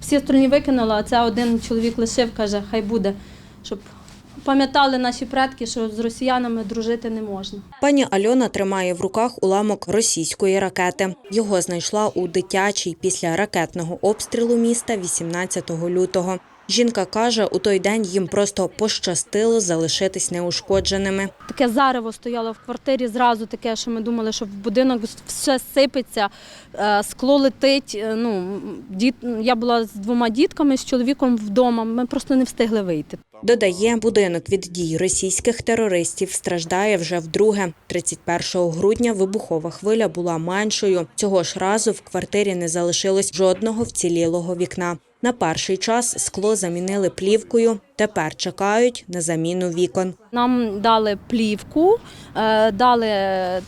Всі остальні викинула, а це один чоловік лишив, каже, хай буде, щоб пам'ятали наші предки, що з росіянами дружити не можна. Пані Альона тримає в руках уламок російської ракети. Його знайшла у дитячій після ракетного обстрілу міста 18 лютого. Жінка каже, у той день їм просто пощастило залишитись неушкодженими. Таке зарево стояло в квартирі, зразу таке, що ми думали, що в будинок все сипеться, е, скло летить. Е, Ну, діт... Я була з двома дітками, з чоловіком вдома, ми просто не встигли вийти. Додає, будинок від дій російських терористів страждає вже вдруге. 31 грудня вибухова хвиля була меншою. Цього ж разу в квартирі не залишилось жодного вцілілого вікна. На перший час скло замінили плівкою. Тепер чекають на заміну вікон. Нам дали плівку, е, дали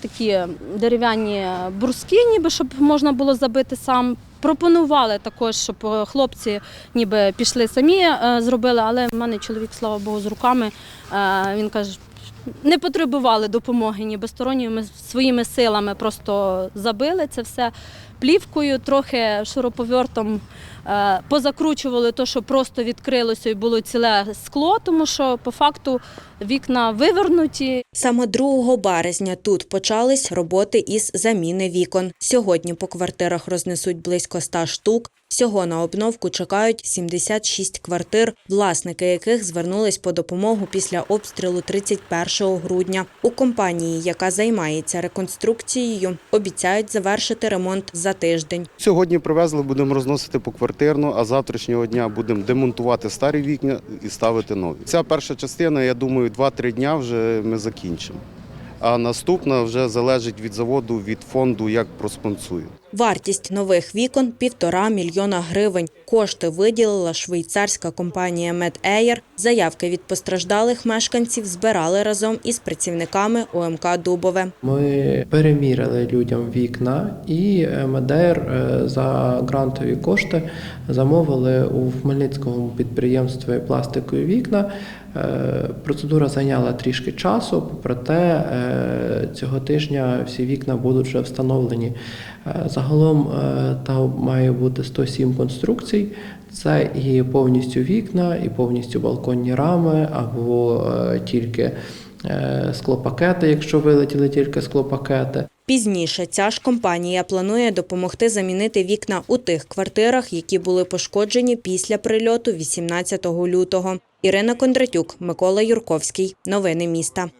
такі дерев'яні бруски, ніби щоб можна було забити сам. Пропонували також, щоб е, хлопці ніби пішли самі, е, зробили, але в мене чоловік, слава Богу, з руками. е, Він каже, не потребували допомоги ніби сторонньої. Ми своїми силами просто забили це все плівкою, трохи шуруповертом е, позакручували то, що просто відкрилося і було ціле скло, тому що по факту вікна вивернуті. Саме 2 березня тут почались роботи із заміни вікон. Сьогодні по квартирах рознесуть близько 100 штук. Всього на обновку чекають 76 квартир, власники яких звернулись по допомогу після обстрілу 31 грудня. У компанії, яка займається реконструкцією, обіцяють завершити ремонт за тиждень. Сьогодні привезли, будемо розносити поквартирно, а завтрашнього дня будемо демонтувати старі вікна і ставити нові. Ця перша частина, я думаю, 2-3 дня вже ми закінчимо. А наступна вже залежить від заводу, від фонду, як проспонсує. Вартість нових вікон – півтора мільйона гривень. Кошти виділила швейцарська компанія MedAir. Заявки від постраждалих мешканців збирали разом із працівниками ОМК «Дубове». Ми переміряли людям вікна, і е, Медер е, за грантові кошти замовили у Хмельницькому підприємстві пластикові вікна. Е, Процедура зайняла трішки часу, проте цього тижня всі вікна будуть вже встановлені. Загалом е, там має бути 107 конструкцій. Це і повністю вікна, і повністю балконні рами, або е, тільки е, склопакети, якщо вилетіли тільки склопакети. Пізніше ця ж компанія планує допомогти замінити вікна у тих квартирах, які були пошкоджені після прильоту 18 лютого. Ірина Кондратюк, Микола Юрковський. Новини міста.